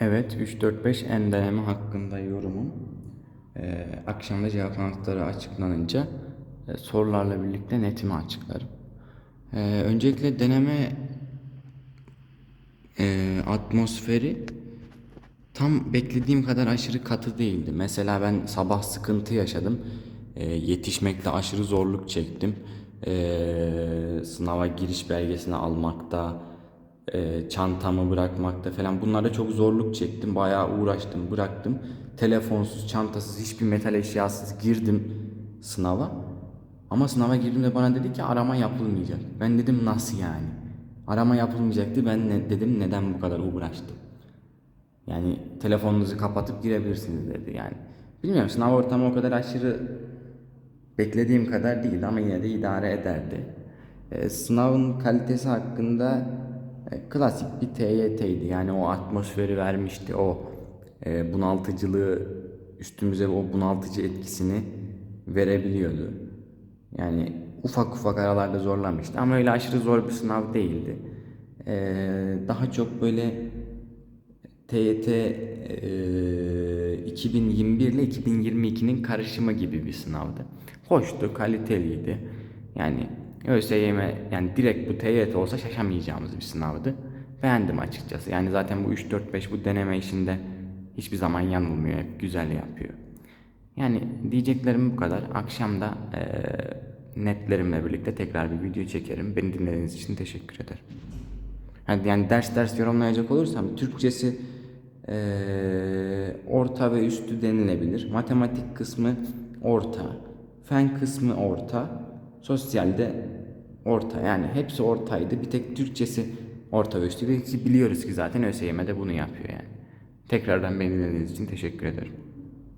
Evet, 3-4-5 en hakkında yorumum. Ee, akşamda cevap anahtarı açıklanınca e, sorularla birlikte netimi açıklarım. Ee, öncelikle deneme e, atmosferi tam beklediğim kadar aşırı katı değildi. Mesela ben sabah sıkıntı yaşadım. Ee, yetişmekte aşırı zorluk çektim. Ee, sınava giriş belgesini almakta, e, çantamı bırakmakta falan bunlarda çok zorluk çektim. Bayağı uğraştım, bıraktım. Telefonsuz, çantasız, hiçbir metal eşyasız girdim sınava. Ama sınava girdiğimde bana dedi ki arama yapılmayacak. Ben dedim nasıl yani? Arama yapılmayacaktı. Ben ne, dedim neden bu kadar uğraştım? Yani telefonunuzu kapatıp girebilirsiniz dedi yani. Bilmiyorum sınav ortamı o kadar aşırı beklediğim kadar değildi ama yine de idare ederdi. Ee, sınavın kalitesi hakkında e, klasik bir TYT'ydi. Yani o atmosferi vermişti. O e, bunaltıcılığı üstümüze o bunaltıcı etkisini verebiliyordu. Yani ufak ufak aralarda zorlamıştı ama öyle aşırı zor bir sınav değildi. Ee, daha çok böyle TYT e, 2021 ile 2022'nin karışımı gibi bir sınavdı. Hoştu, kaliteliydi. Yani ÖSYM yani direkt bu TYT olsa şaşamayacağımız bir sınavdı. Beğendim açıkçası. Yani zaten bu 3 4 5 bu deneme işinde hiçbir zaman yanılmıyor. Hep güzel yapıyor. Yani diyeceklerim bu kadar. Akşam da e, netlerimle birlikte tekrar bir video çekerim. Beni dinlediğiniz için teşekkür ederim. Yani, yani ders ders yorumlayacak olursam Türkçesi eee, orta ve üstü denilebilir. Matematik kısmı orta. Fen kısmı orta. Sosyalde orta. Yani hepsi ortaydı. Bir tek Türkçesi orta ki biliyoruz ki zaten ÖSYM de bunu yapıyor yani. Tekrardan beni dinlediğiniz için teşekkür ederim.